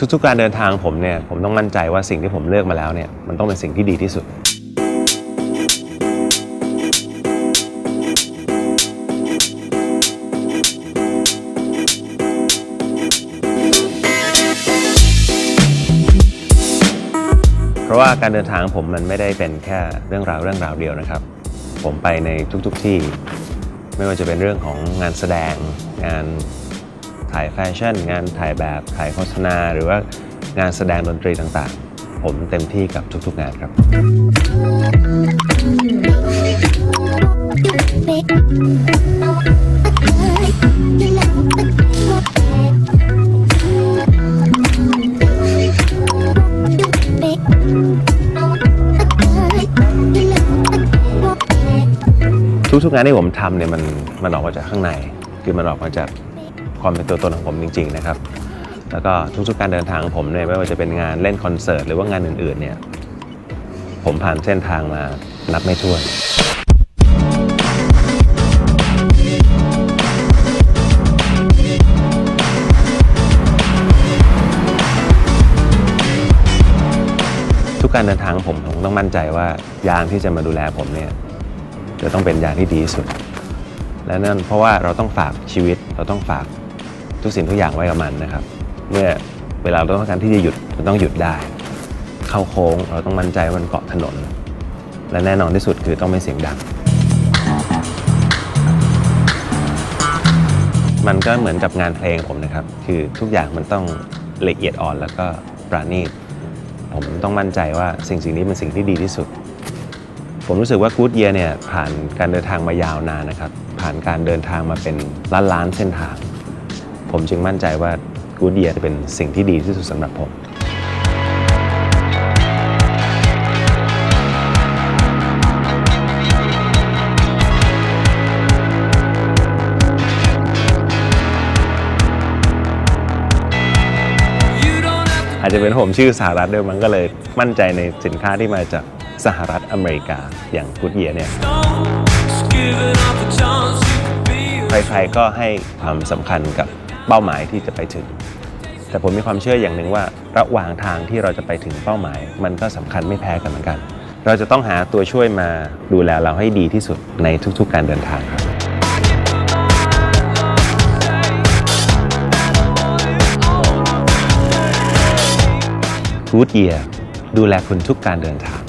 ทุกๆการเดินทางผมเนี่ยผมต้องมั่นใจว่าสิ่งที่ผมเลือกมาแล้วเนี่ยมันต้องเป็นสิ่งที่ดีที่สุด เพราะว่าการเดินทางของผมมันไม่ได้เป็นแค่เรื่องราวเรื่องราวเดียวนะครับ ผมไปในทุกๆที่ ไม่ว่าจะเป็นเรื่องของงานแสดงงาน ถ่ายแฟชั่น งานถ่ายแบบถ่ายโฆษณา หรือว่างานแสดงดนตรีต่างๆ ผมเต็มที่กับทุกๆงานครับ ทุกๆงานที่ผมทำเนี่ยมันมันออกมาจากข้างใน คือมันออกมาจาก ความเป็นตัวตนของผมจริง ๆ นะครับ แล้วก็ทุกๆการเดินทางของผมเนี่ยไม่ว่าจะเป็นงานเล่นคอนเสิร์ตหรือว่างานอื่นๆเนี่ยผมผ่านเส้นทางมานับไม่ถ้วนทุกการเดินทางของผมผมต้องมั่นใจว่ายางที่จะมาดูแลผมเนี่ยจะต้องเป็นยางที่ดีที่สุด และนั่นเพราะว่าเราต้องฝากชีวิตเราต้องฝาก ทุกสิ่งทุกอย่างไว้กับมันนะครับ เมื่อเวลาเราต้องการที่จะหยุดเราต้องหยุดได้ เข้าโค้งเราต้องมั่นใจว่ามันเกาะถนน และแน่นอนที่สุดคือต้องไม่เสียงดัง มันก็เหมือนกับงานเพลงผมนะครับ คือทุกอย่างมันต้องละเอียดอ่อนแล้วก็ประณีตผมต้องมั่นใจว่าสิ่งสิ่งนี้เป็นสิ่งที่ดีที่สุด ผมรู้สึกว่า Good Year เนี่ยผ่านการเดินทางมายาวนานนะครับ ผ่านการเดินทางมาเป็นล้านล้านเส้นทาง ผมจึงมั่นใจว่า Good Year จะเป็นสิ่งที่ดีที่สุดสำหรับผม อาจจะเป็นผมชื่อสหรัฐด้วยมันก็เลยมั่นใจในสินค้าที่มาจากสหรัฐอเมริกาอย่าง Good Year เนี่ย ใครๆก็ให้ความสำคัญกับ เป้าหมายที่จะไปถึง แต่ผมมีความเชื่ออย่างหนึ่งว่า ระหว่างทางที่เราจะไปถึงเป้าหมาย มันก็สำคัญไม่แพ้กันเหมือนกัน เราจะต้องหาตัวช่วยมาดูแลเราให้ดีที่สุดในทุกๆ การเดินทางครับ Good Year ดูแลคุณทุกการเดินทาง